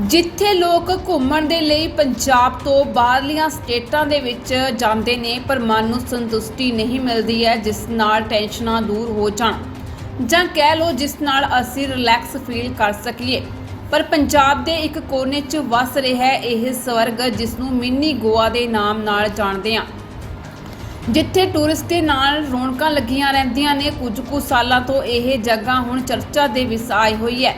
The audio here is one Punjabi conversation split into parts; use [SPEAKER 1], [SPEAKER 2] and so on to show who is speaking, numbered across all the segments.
[SPEAKER 1] ਜਿੱਥੇ ਲੋਕ ਘੁੰਮਣ ਦੇ ਲਈ ਪੰਜਾਬ ਤੋਂ ਬਾਹਰਲੀਆਂ ਸਟੇਟਾਂ ਦੇ ਵਿੱਚ ਜਾਂਦੇ ਨੇ, ਪਰ ਮਨ ਨੂੰ ਸੰਤੁਸ਼ਟੀ ਨਹੀਂ ਮਿਲਦੀ ਹੈ, ਜਿਸ ਨਾਲ ਟੈਨਸ਼ਨਾਂ ਦੂਰ ਹੋ ਜਾਣ। ਜਾਂ ਕਹਿ ਲਓ, ਜਿਸ ਨਾਲ ਅਸੀਂ ਰਿਲੈਕਸ ਫੀਲ ਕਰ ਸਕੀਏ। ਪਰ ਪੰਜਾਬ ਦੇ ਇੱਕ ਕੋਨੇ 'ਚ ਵਸ ਰਿਹਾ ਇਹ ਸਵਰਗ, ਜਿਸ ਨੂੰ ਮਿੰਨੀ ਗੋਆ ਦੇ ਨਾਮ ਨਾਲ ਜਾਣਦੇ ਹਾਂ। ਜਿੱਥੇ ਟੂਰਿਸਟ ਦੇ ਨਾਲ ਰੌਣਕਾਂ ਲੱਗੀਆਂ ਰਹਿੰਦੀਆਂ ਨੇ, ਕੁਝ ਕੁ ਸਾਲਾਂ ਤੋਂ ਇਹ ਜਗ੍ਹਾ ਹੁਣ ਚਰਚਾ ਦੇ ਵਿੱਚ ਆਈ ਹੋਈ ਹੈ।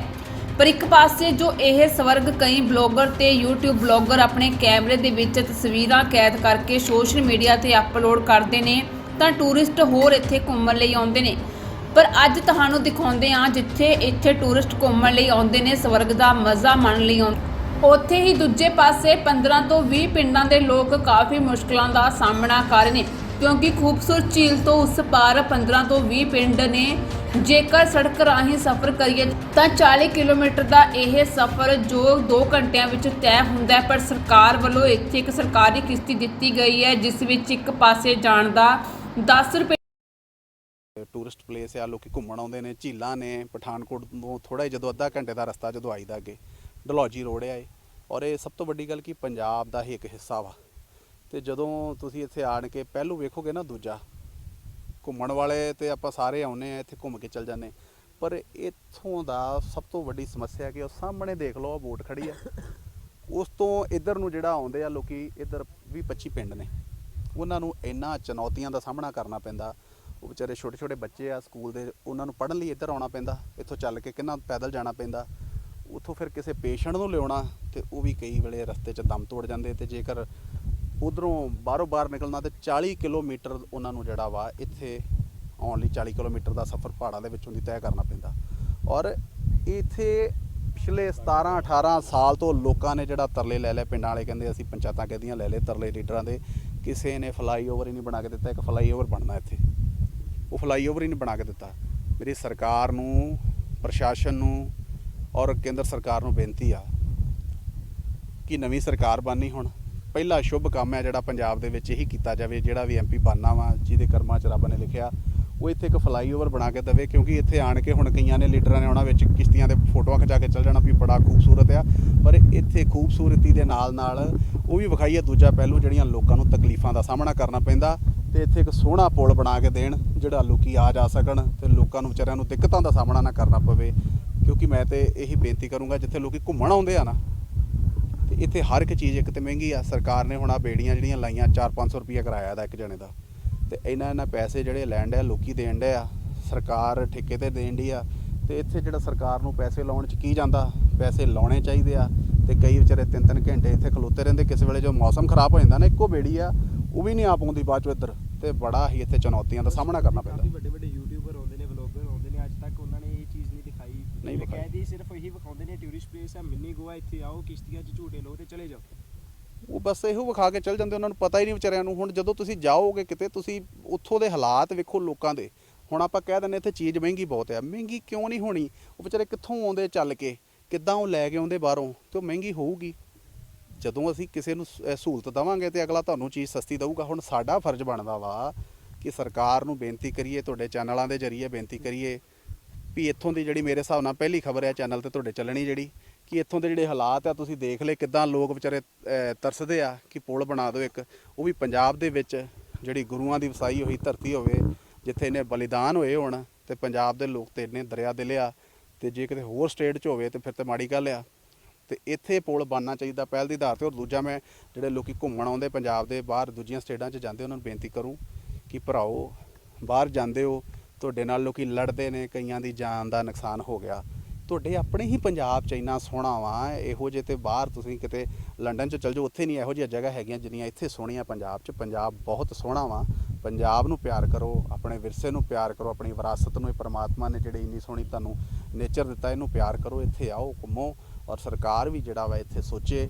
[SPEAKER 1] ਪਰ ਇੱਕ ਪਾਸੇ ਜੋ ਇਹ ਸਵਰਗ ਕਈ ਬਲੌਗਰ ਤੇ YouTube ਬਲੌਗਰ ਆਪਣੇ ਕੈਮਰੇ ਦੇ ਵਿੱਚ ਤਸਵੀਰਾਂ ਕੈਦ ਕਰਕੇ ਸੋਸ਼ਲ ਮੀਡੀਆ ਤੇ ਅਪਲੋਡ ਕਰਦੇ ਨੇ, ਤਾਂ ਟੂਰਿਸਟ ਹੋਰ ਇੱਥੇ ਘੁੰਮਣ ਲਈ ਆਉਂਦੇ ਨੇ। ਪਰ ਅੱਜ ਤੁਹਾਨੂੰ ਦਿਖਾਉਂਦੇ ਹਾਂ ਜਿੱਥੇ ਇੱਥੇ ਟੂਰਿਸਟ ਘੁੰਮਣ ਲਈ ਆਉਂਦੇ ਨੇ, ਸਵਰਗ ਦਾ ਮਜ਼ਾ ਮਾਣਨ ਲਈ ਆਉਂਦੇ ਉੱਥੇ ਹੀ ਦੂਜੇ ਪਾਸੇ 15 ਤੋਂ 20 ਪਿੰਡਾਂ ਦੇ ਲੋਕ ਕਾਫੀ ਮੁਸ਼ਕਲਾਂ ਦਾ ਸਾਹਮਣਾ ਕਰ ਰਹੇ ਨੇ, ਕਿਉਂਕਿ ਖੂਬਸੂਰਤ ਝੀਲ ਤੋਂ ਉਸ ਪਾਰ 15 ਤੋਂ 20 ਪਿੰਡ ਨੇ ਜੇਕਰ ਸੜਕ ਰਾਹੀਂ ਸਫ਼ਰ ਕਰੀਏ ਤਾਂ 40 ਕਿਲੋਮੀਟਰ ਦਾ ਇਹ ਸਫ਼ਰ ਜੋ 2 ਘੰਟਿਆਂ ਵਿੱਚ ਤੈਅ ਹੁੰਦਾ ਹੈ, ਪਰ ਸਰਕਾਰ ਵੱਲੋਂ ਇੱਥੇ ਇੱਕ ਸਰਕਾਰੀ ਕਿਸ਼ਤੀ ਦਿੱਤੀ ਗਈ ਹੈ, ਜਿਸ ਵਿੱਚ ਇੱਕ ਪਾਸੇ ਜਾਣ ਦਾ 10 ਰੁਪਏ
[SPEAKER 2] ਟੂਰਿਸਟ ਪਲੇਸ ਆ, ਲੋਕੀ ਘੁੰਮਣ ਆਉਂਦੇ ਨੇ, ਝੀਲਾਂ ਨੇ, ਪਠਾਨਕੋਟ ਤੋਂ ਥੋੜਾ ਹੀ ਜਦੋਂ ਅੱਧਾ ਘੰਟੇ ਦਾ ਰਸਤਾ ਜਦੋਂ ਆਈਦਾ ਅੱਗੇ ਡਲੌਜੀ ਰੋਡ ਆ ਇਹ। ਔਰ ਇਹ ਸਭ ਤੋਂ ਵੱਡੀ ਗੱਲ ਕਿ ਪੰਜਾਬ ਦਾ ਹੀ ਇੱਕ ਹਿੱਸਾ ਵਾ। ਤੇ ਜਦੋਂ ਤੁਸੀਂ ਇੱਥੇ ਆਣ ਕੇ ਪਹਿਲੂ ਵੇਖੋਗੇ ਨਾ ਦੂਜਾ ਘੁੰਮਣ ਵਾਲੇ ਤੇ ਆਪਾਂ ਸਾਰੇ ਆਉਨੇ ਆ ਇੱਥੇ ਘੁੰਮ ਕੇ ਚੱਲ ਜਾਂਦੇ ਪਰ ਇੱਥੋਂ ਦਾ ਸਭ ਤੋਂ ਵੱਡੀ ਸਮੱਸਿਆ ਕਿ ਉਹ ਸਾਹਮਣੇ ਦੇਖ ਲਓ ਉਹ ਬੋਟ ਖੜੀ ਆ। ਉਸ ਤੋਂ ਇੱਧਰ ਨੂੰ ਜਿਹੜਾ ਆਉਂਦੇ ਆ ਲੋਕੀ, ਇੱਧਰ 20 25 ਪਿੰਡ ਨੇ। ਉਹਨਾਂ ਨੂੰ ਇੰਨਾ ਚੁਣੌਤੀਆਂ ਦਾ ਸਾਹਮਣਾ ਕਰਨਾ ਪੈਂਦਾ। ਉਹ ਵਿਚਾਰੇ ਛੋਟੇ ਛੋਟੇ ਬੱਚੇ ਆ ਸਕੂਲ ਦੇ, ਉਹਨਾਂ ਨੂੰ ਪੜ੍ਹਨ ਲਈ ਇੱਧਰ ਆਉਣਾ ਪੈਂਦਾ। ਇੱਥੋਂ ਚੱਲ ਕੇ ਕਿੰਨਾ ਪੈਦਲ ਜਾਣਾ ਪੈਂਦਾ। ਉੱਥੋਂ ਫਿਰ ਕਿਸੇ ਪੇਸ਼ੈਂਟ ਨੂੰ ਲਿਆਉਣਾ ਤੇ ਉਹ ਵੀ ਕਈ ਵੇਲੇ ਰਸਤੇ 'ਚ ਦਮ ਤੋੜ ਜਾਂਦੇ ਤੇ ਜੇਕਰ ਉਧਰੋਂ ਬਾਹਰੋਂ ਬਾਹਰ ਨਿਕਲਣਾ ਤੇ 40 ਕਿਲੋਮੀਟਰ ਉਹਨਾਂ ਨੂੰ ਜਿਹੜਾ ਵਾ ਇੱਥੇ ਆਉਣ ਲਈ 40 ਕਿਲੋਮੀਟਰ ਦਾ ਸਫ਼ਰ ਪਹਾੜਾਂ ਦੇ ਵਿੱਚੋਂ ਦੀ ਤੈਅ ਕਰਨਾ ਪੈਂਦਾ। ਔਰ ਇੱਥੇ ਪਿਛਲੇ 17 18 ਸਾਲ ਤੋਂ ਲੋਕਾਂ ਨੇ ਜਿਹੜਾ ਤਰਲੇ ਲੈ ਲਏ, ਪਿੰਡਾਂ ਵਾਲੇ ਕਹਿੰਦੇ ਅਸੀਂ ਪੰਚਾਇਤਾਂ ਕਹਦੀਆਂ ਲੈ ਲਏ ਤਰਲੇ ਲੀਡਰਾਂ ਦੇ, ਕਿਸੇ ਨੇ ਫਲਾਈਓਵਰ ਹੀ ਨਹੀਂ ਬਣਾ ਕੇ ਦਿੱਤਾ, ਇੱਕ ਫਲਾਈਓਵਰ ਬਣਨਾ ਇੱਥੇ। ਉਹ ਫਲਾਈਓਵਰ ਹੀ ਨਹੀਂ ਬਣਾ ਕੇ ਦਿੱਤਾ। ਮੇਰੀ ਸਰਕਾਰ ਨੂੰ, ਪ੍ਰਸ਼ਾਸਨ ਨੂੰ ਔਰ ਕੇਂਦਰ ਸਰਕਾਰ ਨੂੰ ਬੇਨਤੀ ਆ ਕਿ ਨਵੀਂ ਸਰਕਾਰ ਬਣਨੀ ਹੁਣ। ਪਹਿਲਾ ਸ਼ੁਭ ਕੰਮ ਹੈ ਜਿਹੜਾ ਪੰਜਾਬ ਦੇ ਵਿੱਚ ਇਹੀ ਕੀਤਾ ਜਾਵੇ, ਜਿਹੜਾ ਵੀ ਐਮਪੀ ਬਾਨਾ ਵਾ, ਜਿਹਦੇ ਕਰਮਾਂ 'ਚ ਰੱਬ ਨੇ ਲਿਖਿਆ, ਉਹ ਇੱਥੇ ਇੱਕ ਫਲਾਈਓਵਰ ਬਣਾ ਕੇ ਦੇਵੇ, ਕਿਉਂਕਿ ਇੱਥੇ ਆਣ ਕੇ ਹੁਣ ਕਈਆਂ ਨੇ ਲੀਡਰਾਂ ਨੇ ਉਹਨਾਂ ਵਿੱਚ ਕਿਸ਼ਤੀਆਂ ਦੇ ਫੋਟੋਆਂ ਖਿਚਾ ਕੇ ਚੱਲ ਜਾਣਾ ਵੀ ਬੜਾ ਖੂਬਸੂਰਤ ਆ। ਪਰ ਇੱਥੇ ਖੂਬਸੂਰਤੀ ਦੇ ਨਾਲ ਨਾਲ ਉਹ ਵੀ ਵਿਖਾਈਏ ਦੂਜਾ ਪਹਿਲੂ, ਜਿਹੜੀਆਂ ਲੋਕਾਂ ਨੂੰ ਤਕਲੀਫਾਂ ਦਾ ਸਾਹਮਣਾ ਕਰਨਾ ਪੈਂਦਾ ਤੇ ਇੱਥੇ ਇੱਕ ਸੋਹਣਾ ਪੁਲ ਬਣਾ ਕੇ ਦੇਣ, ਜਿਹੜਾ ਲੋਕੀ ਆ ਜਾ ਸਕਣ ਤੇ ਲੋਕਾਂ ਨੂੰ ਵਿਚਾਰਿਆਂ ਨੂੰ ਦਿੱਕਤਾਂ ਦਾ ਸਾਹਮਣਾ ਨਾ ਕਰਨਾ ਪਵੇ। ਕਿਉਂਕਿ ਮੈਂ ਤੇ ਇਹੀ ਬੇਨਤੀ ਕਰੂੰਗਾ, ਜਿੱਥੇ ਲੋਕੀ ਘੁੰਮਣ ਆਉਂਦੇ ਆ ਨਾ ਇੱਥੇ ਹਰ ਇੱਕ ਚੀਜ਼ ਇੱਕ ਤੇ ਮਹਿੰਗੀ ਆ। ਸਰਕਾਰ ਨੇ ਹੁਣ ਆ ਬੇੜੀਆਂ ਜਿਹੜੀਆਂ ਲਾਈਆਂ 4-500 ਰੁਪਏ ਕਿਰਾਇਆ ਦਾ ਇੱਕ ਜਣੇ ਦਾ। ਤੇ ਇਹਨਾਂ ਇਹਨਾਂ ਪੈਸੇ ਜਿਹੜੇ ਲੈਣ ਡਿਆ ਲੋਕੀ ਦੇਣ ਡਿਆ ਸਰਕਾਰ ਠੇਕੇ ਤੇ ਦੇਣ ਡਈ ਆ। ਤੇ ਇੱਥੇ ਜਿਹੜਾ ਸਰਕਾਰ ਨੂੰ ਪੈਸੇ ਲਾਉਣ ਚ ਕੀ ਜਾਂਦਾ? ਪੈਸੇ ਲਾਉਣੇ ਚਾਹੀਦੇ ਆ। ਤੇ ਕਈ ਵਿਚਾਰੇ ਤਿੰਨ ਤਿੰਨ ਘੰਟੇ ਇੱਥੇ ਖਲੋਤੇ ਰਹਿੰਦੇ। ਕਿਸੇ ਵੇਲੇ ਜੋ ਮੌਸਮ ਖਰਾਬ ਹੋ ਜਾਂਦਾ ਨਾ, ਇੱਕੋ ਬੇੜੀ ਆ, ਉਹ ਵੀ ਨਹੀਂ ਆ ਪਾਉਂਦੀ ਬਾਅਦ ਚੋਂ ਇੱਧਰ। ਤੇ ਬੜਾ ਹੀ ਇੱਥੇ ਚੁਣੌਤੀਆਂ ਦਾ ਸਾਹਮਣਾ ਕਰਨਾ ਪੈਂਦਾ
[SPEAKER 3] ਵੱਡੇ ਵੱਡੇ ਯੂਟਿਊਬਰ ਆਉਂਦੇ ਨੇ ਵਲੌਗਰ ਆਉਂਦੇ ਨੇ ਅੱਜ ਤੱਕ ਉਹਨਾਂ ਨੇ ਇਹ ਚੀਜ਼ ਨਹੀਂ ਦਿਖਾਈ
[SPEAKER 2] ਨਹੀਂ ਵਿਖਾਈ।
[SPEAKER 3] ਕਹਿੰਦੇ ਸਿਰਫ ਇਹੀ ਵਿਖਾਉਂਦੇ ਨੇ ਟੂਰਿਸਟ ਪਲੇਸ ਹੈ ਮਿੰਨੀ ਗੋਆ ਇੱਥੇ ਆਓ ਕਿਸ਼ਤੀਆਂ 'ਚ ਝੂਟੇ ਲਓ ਤੇ ਚਲੇ ਜਾਓ।
[SPEAKER 2] ਉਹ ਬਸ ਇਹੋ ਵਿਖਾ ਕੇ ਚੱਲ ਜਾਂਦੇ ਉਹਨਾਂ ਨੂੰ ਪਤਾ ਹੀ ਨਹੀਂ ਵਿਚਾਰਿਆਂ ਨੂੰ। ਹੁਣ ਜਦੋਂ ਤੁਸੀਂ ਜਾਓਗੇ ਕਿਤੇ ਤੁਸੀਂ ਉੱਥੋਂ ਦੇ ਹਾਲਾਤ ਵੇਖੋ ਲੋਕਾਂ ਦੇ। ਹੁਣ ਆਪਾਂ ਕਹਿ ਦਿੰਦੇ ਇੱਥੇ ਚੀਜ਼ ਮਹਿੰਗੀ ਬਹੁਤ ਆ ਮਹਿੰਗੀ ਕਿਉਂ ਨਹੀਂ ਹੋਣੀ? ਉਹ ਵਿਚਾਰੇ ਕਿੱਥੋਂ ਆਉਂਦੇ ਚੱਲ ਕੇ? ਕਿੱਦਾਂ ਉਹ ਲੈ ਕੇ ਆਉਂਦੇ ਬਾਹਰੋਂ? ਤੇ ਉਹ ਮਹਿੰਗੀ ਹੋਊਗੀ। ਜਦੋਂ ਅਸੀਂ ਕਿਸੇ ਨੂੰ ਸਹੂਲਤ ਦਵਾਂਗੇ ਤੇ ਅਗਲਾ ਤੁਹਾਨੂੰ ਚੀਜ਼ ਸਸਤੀ ਦਊਗਾ। ਹੁਣ ਸਾਡਾ ਫਰਜ਼ ਬਣਦਾ ਵਾ ਕਿ ਸਰਕਾਰ ਨੂੰ ਬੇਨਤੀ ਕਰੀਏ ਤੁਹਾਡੇ ਚੈਨਲਾਂ ਦੇ ਜ਼ਰੀਏ ਬੇਨਤੀ ਕਰੀਏ। ਵੀ ਇੱਥੋਂ ਦੀ ਜਿਹੜੀ ਮੇਰੇ ਹਿਸਾਬ ਨਾਲ ਪਹਿਲੀ ਖਬਰ ਹੈ ਚੈਨਲ ਤੇ ਤੁਹਾਡੇ ਚੱਲਣੀ ਜਿਹੜੀ, ਕਿ ਇੱਥੋਂ ਦੇ ਜਿਹੜੇ ਹਾਲਾਤ ਆ, ਤੁਸੀਂ ਦੇਖ ਲਏ ਕਿਦਾਂ ਲੋਕ ਵਿਚਾਰੇ ਤਰਸਦੇ ਆ ਕਿ ਪੁਲ ਬਣਾ ਦਿਓ ਇੱਕ। ਉਹ ਵੀ ਪੰਜਾਬ ਦੇ ਵਿੱਚ ਜਿਹੜੀ ਗੁਰੂਆਂ ਦੀ ਵਸਾਈ ਹੋਈ, ਧਰਤੀ ਹੋਵੇ, ਜਿੱਥੇ ਇਹਨੇ ਬਲੀਦਾਨ ਹੋਏ ਹੋਣ ਤੇ ਪੰਜਾਬ ਦੇ ਲੋਕ ਤੇ ਇੰਨੇ ਦਰਿਆ ਦਿਲ ਆ ਤੇ ਜੇ ਕਿਤੇ ਹੋਰ ਸਟੇਟ 'ਚ ਹੋਵੇ ਤੇ ਫਿਰ ਤੇ ਮਾੜੀ ਗੱਲ ਆ। ਤੇ ਇੱਥੇ ਪੁਲ ਬਣਨਾ ਚਾਹੀਦਾ ਪਹਿਲ ਦੇ ਆਧਾਰ ਤੇ। ਔਰ ਦੂਜਾ ਮੈਂ ਜਿਹੜੇ ਲੋਕੀ ਘੁੰਮਣ ਆਉਂਦੇ ਪੰਜਾਬ ਦੇ, ਬਾਹਰ ਦੂਜੀਆਂ ਸਟੇਟਾਂ 'ਚ ਜਾਂਦੇ, ਉਹਨਾਂ ਨੂੰ ਬੇਨਤੀ ਕਰੂੰ ਕਿ ਭਰਾਓ, ਬਾਹਰ ਜਾਂਦੇ ਹੋ ਤੁਹਾਡੇ ਨਾਲ ਲੋਕੀ ਲੜਦੇ ਨੇ, ਕਈਆਂ ਦੀ ਜਾਨ ਦਾ ਨੁਕਸਾਨ ਹੋ ਗਿਆ। ਤੁਹਾਡੇ ਆਪਣੇ ਹੀ ਪੰਜਾਬ 'ਚ ਇੰਨਾ ਸੋਹਣਾ ਵਾ, ਇਹੋ ਜਿਹੇ ਤੇ ਬਾਹਰ ਤੁਸੀਂ ਕਿਤੇ ਲੰਡਨ 'ਚ ਚਲ ਜਾਓ, ਉੱਥੇ ਨਹੀਂ ਇਹੋ ਜਿਹੀਆਂ ਜਗ੍ਹਾ ਹੈਗੀਆਂ ਜਿੰਨੀਆਂ ਇੱਥੇ ਸੋਹਣੀਆਂ ਪੰਜਾਬ 'ਚ। ਪੰਜਾਬ ਬਹੁਤ ਸੋਹਣਾ ਵਾ। ਪੰਜਾਬ ਨੂੰ ਪਿਆਰ ਕਰੋ, ਆਪਣੇ ਵਿਰਸੇ ਨੂੰ ਪਿਆਰ ਕਰੋ, ਆਪਣੀ ਵਿਰਾਸਤ ਨੂੰ, ਇਹ ਪਰਮਾਤਮਾ ਨੇ ਜਿਹੜੀ ਇੰਨੀ ਸੋਹਣੀ ਤੁਹਾਨੂੰ ਨੇਚਰ ਦਿੱਤਾ, ਇਹਨੂੰ ਪਿਆਰ ਕਰੋ, ਇੱਥੇ ਆਓ, ਘੁੰਮੋ ਔਰ ਸਰਕਾਰ ਵੀ ਜਿਹੜਾ ਵਾ ਇੱਥੇ ਸੋਚੇ।